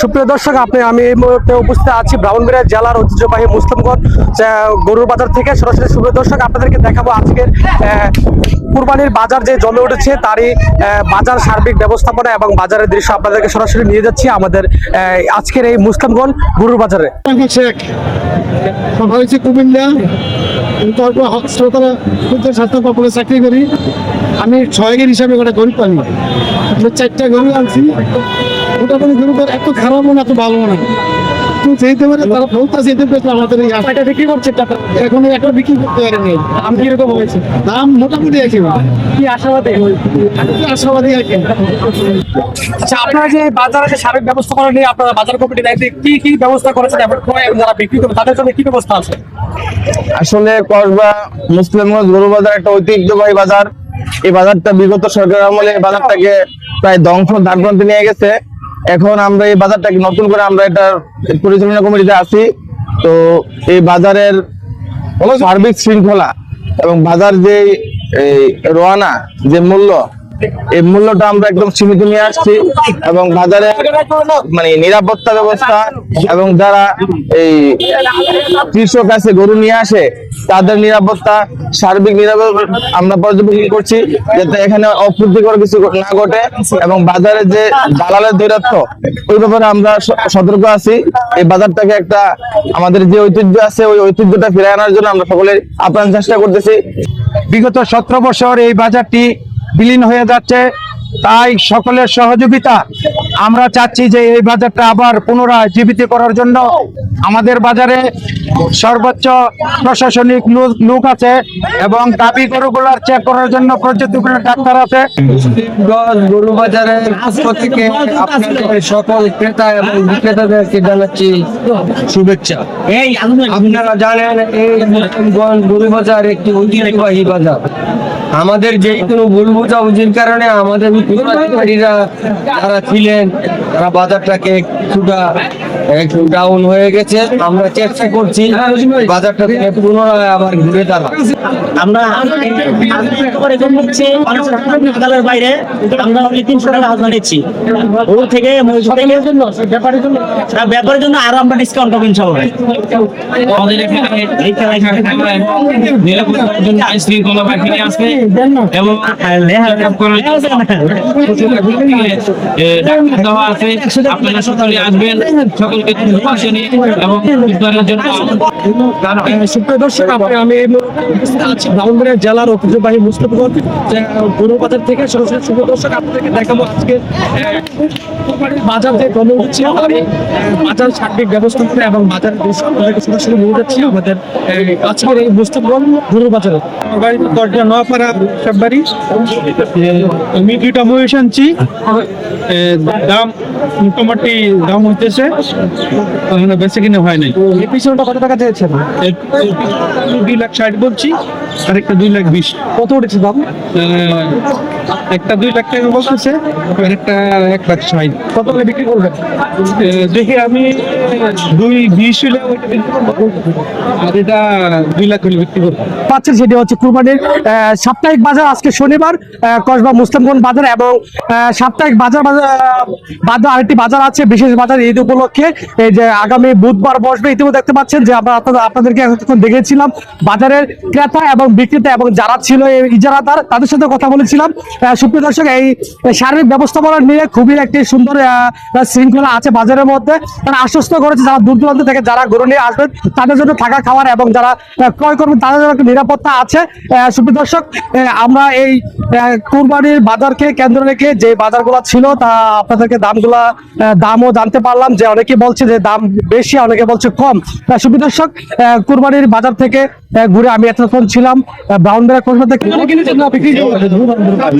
সুপ্রিয় দর্শক, আপনি, আমি এই মুহূর্তে উপস্থিত আছি ব্রাহ্মণবাড়িয়া জেলার ঐতিহ্যবাহী মুসলিমগঞ্জ গরুর বাজার থেকে। সরাসরি সুপ্রিয় দর্শক, আপনাদেরকে দেখাবো আজকের কুরবানির বাজার যে জমে উঠেছে, তারই বাজার সার্বিক ব্যবস্থাপনা এবং বাজারের দৃশ্য আপনাদেরকে সরাসরি নিয়ে যাচ্ছি আমাদের আজকের এই মুসলিমগঞ্জ গরুর বাজারে। শেখ। হয়েছে কুমিল্লা। চাকরি করি। আমি ছয়গের হিসাবে একটা গরু পালি। আমি চারটা গরু আনছি। মোটামুটি এত খারাপ না এত ভালো না যেতে পারে তারা বলতে যেতে পেরেছে আমাদের এই আশাটা বিক্রি করছে টাকা এখন একটা বিক্রি করতে পারেনি। দাম কীরকম হয়েছে? দাম মোটামুটি একই কি আশাবাদী? আশাবাদী আর কি আচ্ছা আপনারা যে বাজারে যে সার্বিক ব্যবস্থাপনা নিয়ে আপনারা বাজার কমিটি দায়িত্বে কি কি ব্যবস্থা করেছেন এবং যারা বিক্রি করবে তাদের জন্য কি ব্যবস্থা আছে? আসলে কসবা মুসলিমগঞ্জ গরু বাজার একটা ঐতিহ্যবাহী বাজার। এই বাজারটা বিগত সরকার আমলে বাজারটাকে প্রায় ধ্বংস ধারগ্রন্থে নিয়ে গেছে। এখন আমরা এই বাজারটাকে নতুন করে আমরা এটা পরিচালনা কমিটিতে আছি। তো এই বাজারের সার্বিক শৃঙ্খলা এবং বাজার যে রোয়ানা যে মূল্য এই মূল্যটা আমরা একদম সীমিত নিয়ে আসছি এবং বাজারে মানে নিরাপত্তা ব্যবস্থা এবং যারা এই কৃষক আছে, গরু নিয়ে আসে, তাদের নিরাপত্তা, সার্বিক নিরাপত্তা আমরা পর্যবেক্ষণ করছি যাতে এখানে অপ্রীতিকর কিছু না ঘটে এবং বাজারে যে দালালের দৈরাত্য ওই ব্যাপারে আমরা সতর্ক আছি। এই বাজারটাকে একটা আমাদের যে ঐতিহ্য আছে, ওই ঐতিহ্যটা ফিরে আনার জন্য আমরা সকলে আপ্রাণ চেষ্টা করতেছি। বিগত সতেরো বছর এই বাজারটি বিলীন হয়ে যাচ্ছে। তাই সকলের সহযোগিতা আমরা চাচ্ছি যে এই বাজারটা আবার পুনরায় জীবিত করার জন্য। আমাদের বাজারে সর্বোচ্চ প্রশাসনিক লোক- আছে এবং দাবি গরুগুলার চেক করার জন্য পর্যাপ্ত করে ডাক্তার আছে। গরু বাজারের পক্ষ থেকে সকল ক্রেতা এবং বিক্রেতাদেরকে জানাচ্ছি শুভেচ্ছা। আপনারা জানেন এই গরু বাজার একটি ঐতিহ্যবাহী বাজার। আমাদের যে কোনো ভুল বুঝাবুঝির কারণে আমাদের যারা ছিলেন তারা বাজারটাকে কিছুটা ডাউন হয়ে গেছে। আমরা চেষ্টা করছি পুনরায় আবার ঘুরে দাঁড়া আমরা বাইরে। আমরা তিনশো টাকা হাজার নিচ্ছি ও থেকে জন্য ব্যাপারের জন্য আরও আমরা ডিসকাউন্ট আছে। আপনারা আসবেন। সকলকে পাশে নিয়ে এবং উদ্ধারের জন্য সুপ্রিয় দর্শক আমি এই মুহূর্তে উপস্থিত আছি ব্রাহ্মণবাড়িয়া জেলার ঐতিহ্যবাহী মুসলিমগঞ্জ যে, আহ, গরু বাজার থেকে সরাসরি সুপ্রিয় দর্শক আপনাদেরকে দেখাবো আজকে। বাজার যে গণে উঠছে আর বাজার সার্বিক ব্যবস্থাপনা এবং বাজার সরাসরি নিয়ে যাচ্ছি আমাদের আজকের এই মুসলিমগঞ্জ গরু দরজা নোয়াপাড়া সব বাড়ি আমি দুইটা মহিষ আনছি। দাম মোটামুটি দাম হইতেছে। ওখানে বেঁচে কিনে হয় নাই। এই পিছনটা কত টাকা চেয়েছেন দুই লাখ ষাট বলছি আর একটা দুই লাখ বিশ। কত উঠেছে দাম? একটা দুই লাখ টাকা বলতেছে একটা এক লাখ ষাট কত হলে বিক্রি করবেন? দেখি আমি দুই বিশ হলে। আর এটা দুই লাখ হলে বিক্রি করব। পাচ্ছেন সেটি হচ্ছে কুরবানির সাপ্তাহিক বাজার আজকে শনিবার কসবা মুসলিমগঞ্জ বাজার এবং সাপ্তাহিক বাজার বাজার আরেকটি বাজার আছে বিশেষ বাজার ঈদ উপলক্ষে। এই যে আগামী বুধবার বসবে ইতিমধ্যে দেখতে পাচ্ছেন যে আমরা আপনাদেরকে এতক্ষণ দেখেছিলাম বাজারের ক্রেতা এবং বিক্রেতা এবং যারা ছিল ইজারাদার তাদের সাথে কথা বলেছিলাম। সুপ্রিয় দর্শক, এই সার্বিক ব্যবস্থাপনা নিয়ে খুবই একটি সুন্দর শৃঙ্খলা আছে বাজারের মধ্যে। তারা আশ্বস্ত করেছে, যারা দূর দূরান্ত থেকে যারা গরু নিয়ে আসবেন, তাদের জন্য থাকা খাওয়ার এবং যারা ক্রয় করবেন, তাদের জন্য একটা নিরাপত্তা আছে। সুপ্রিয় দর্শক আমরা এই কুরবানির বাজারকে কেন্দ্র রেখে যে বাজারগুলো ছিল, তা আপনাদেরকে দামগুলা দামও জানতে পারলাম। যে অনেকে বলছে যে দাম বেশি, অনেকে বলছে কম। সুপ্রিয় দর্শক কুরবানির বাজার থেকে ঘুরে আমি এতক্ষণ ছিলাম। ব্রাউন কসবা থেকে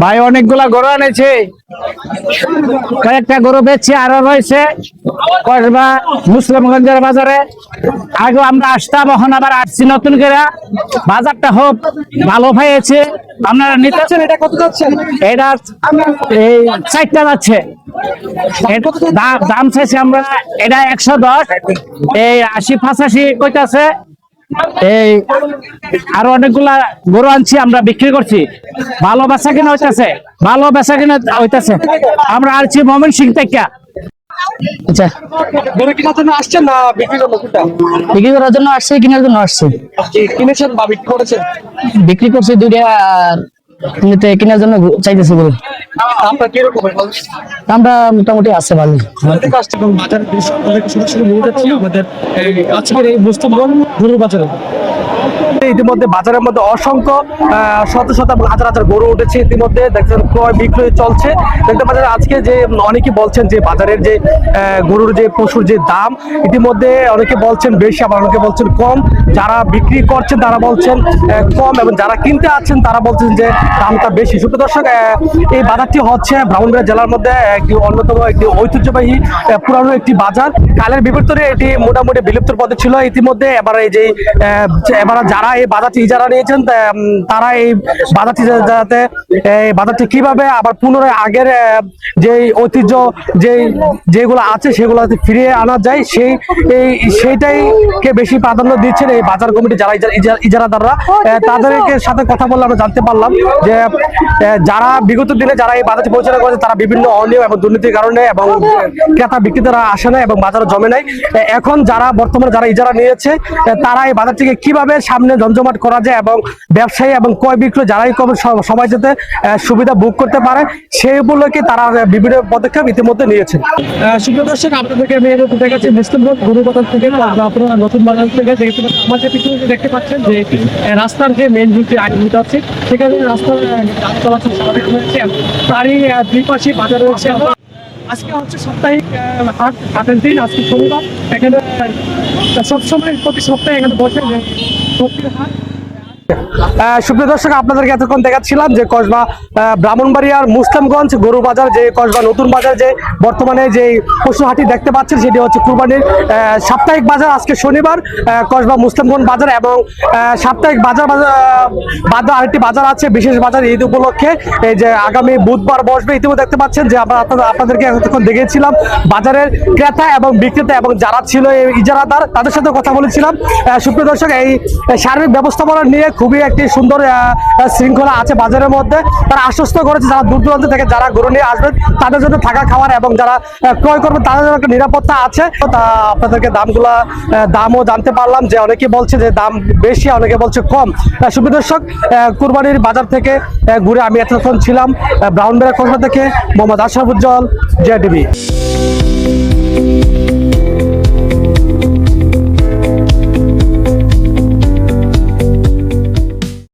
ভাই অনেকগুলা গরু আনেছে। কয়েকটা গরু বেচছে আরও রয়েছে। কসবা মুসলিমগঞ্জের বাজারে। আগে আমরা আসতাম এখন আবার আসছি। নতুন করে বাজারটা হোক ভালো হয়েছে। আপনারা নিতে আচ্ছা, এটা কত যাচ্ছে এটা এই চারটা যাচ্ছে? দাম- দাম চাইছি আমরা এটা একশো দশ। এই আশি পঁচাশি কইতাছে। এই আরও অনেকগুলা গরু আনছি আমরা বিক্রি করছি। ভালো বেচা কিনা হইতাছে ভালো বেচা কিনা হইতাছে। আমরা আনছি মমিন সিং থেকে। আচ্ছা। গরু কেনার জন্য আসছেন না বিক্রি জন্য বিক্রি করার জন্য আসছে কেনার জন্য আসছে। কিনেছেন বা বিক্রি করেছেন? বিক্রি করছে দুইটা আর কেনার জন্য চাইতেছে বলে আপনার কীরকম আমরা মোটামুটি আছে ভালো। বাজার নিয়ে যাচ্ছি আমাদের এই আজকের এই বস্তু বাজারে। ইতিমধ্যে বাজারের মধ্যে অসংখ্য শত শত এবং হাজার হাজার গরু উঠেছে ইতিমধ্যে। দেখছেন ক্রয় বিক্রয় চলছে। দেখতে পাচ্ছেন আজকে যে অনেকে বলছেন যে বাজারের যে গরুর যে পশুর যে দাম ইতিমধ্যে অনেকে বলছেন বেশি আবার অনেকে বলছেন কম। যারা বিক্রি করছেন তারা বলছেন কম এবং যারা কিনতে আছেন তারা বলছেন যে দামটা বেশি। সুপ্রিয় দর্শক এই বাজারটি হচ্ছে ব্রাহ্মণবাড়িয়া জেলার মধ্যে একটি অন্যতম একটি ঐতিহ্যবাহী পুরানো একটি বাজার। কালের বিবর্তনে এটি মোটামুটি বিলুপ্তর পথে ছিল। ইতিমধ্যে এবার এই যে আহ, এবার যারা এই বাজারটি ইজারা নিয়েছেন তারা এই বাজারটি যাতে এই বাজারটি কীভাবে আবার পুনরায় আগের যে ঐতিহ্য যে যেগুলো আছে সেগুলো ফিরিয়ে আনা যায় সেই এই সেইটাই কে বেশি প্রাধান্য দিচ্ছেন এই বাজার কমিটি যারা ইজা- ইজা- ইজারাদাররা। তাদেরকে সাথে কথা বললে আমরা জানতে পারলাম যে যারা বিগত দিনে যারা এই বাজারটি পরিচালনা করেছে তারা বিভিন্ন অনিয়ম এবং দুর্নীতির কারণে এবং ক্রেতা বিক্রেতারা আসে না এবং বাজারে জমে নাই। এখন যারা বর্তমানে যারা ইজারা নিয়েছে তারা এই বাজারটিকে কীভাবে সামনে জমজমাট করা যায় এবং ব্যবসায়ী এবং ক্রয় বিক্রয় যারাই করবে সবাই যাতে সুবিধা বুক করতে পারে, সেই উপলক্ষে তারা বিভিন্ন পদক্ষেপ ইতিমধ্যে নিয়েছেন। সুপ্রিয় দর্শক, আপনাদেরকে আমি দেখাচ্ছি মুসলিমগঞ্জ গুরু থেকে আপনারা নতুন বাজার থেকে দেখতে আমাদের পিছনে দেখতে পাচ্ছেন যে রাস্তার যে মেন রুটে আয়োজিত আছে, সেখানে রাস্তার চলাচল স্বাভাবিক হয়েছে তারই দুই পাশে বাজার রয়েছে। আজকে হচ্ছে সাপ্তাহিক হাট, হাটের দিন, আজকে শনিবার, এখানে সবসময় প্রতি সপ্তাহে এখানে বসে ชุบ সুপ্রিয় দর্শক, আপনাদেরকে এতক্ষণ দেখাচ্ছিলাম যে কসবা ব্রাহ্মণবাড়িয়ার মুসলিমগঞ্জ গরু বাজার যে কসবা নতুন বাজার যে বর্তমানে যে পশু হাটি দেখতে পাচ্ছেন, সেটি হচ্ছে কুরবানির সাপ্তাহিক বাজার আজকে শনিবার কসবা মুসলিমগঞ্জ বাজার এবং সাপ্তাহিক বাজার বাজার বাজার আরেকটি বাজার আছে, বিশেষ বাজার ঈদ উপলক্ষে। এই যে আগামী বুধবার বসবে, ইতিমধ্যে দেখতে পাচ্ছেন যে আমরা আপনাদের- আপনাদেরকে এতক্ষণ দেখেছিলাম বাজারের ক্রেতা এবং বিক্রেতা এবং যারা ছিল এই ইজারাদার, তাদের সাথে কথা বলেছিলাম। সুপ্রিয় দর্শক, এই সার্বিক ব্যবস্থাপনা নিয়ে খুবই একটি সুন্দর শৃঙ্খলা আছে বাজারের মধ্যে। তারা আশ্বস্ত করেছে যারা দূর দূরান্ত থেকে যারা গরু নিয়ে আসবেন তাদের জন্য থাকা খাওয়ার এবং যারা ক্রয় করবেন তাদের জন্য একটা নিরাপত্তা আছে। তা আপনাদেরকে দামগুলা দামও জানতে পারলাম যে অনেকে বলছে যে দাম বেশি অনেকে বলছে কম। আহ, সুপ্রিয় দর্শক আহ, কুরবানির বাজার থেকে ঘুরে আমি এতক্ষণ ছিলাম ব্রাউন বেড়া কসবা থেকে মোহাম্মদ আশরাফুজ্জল জে টিভি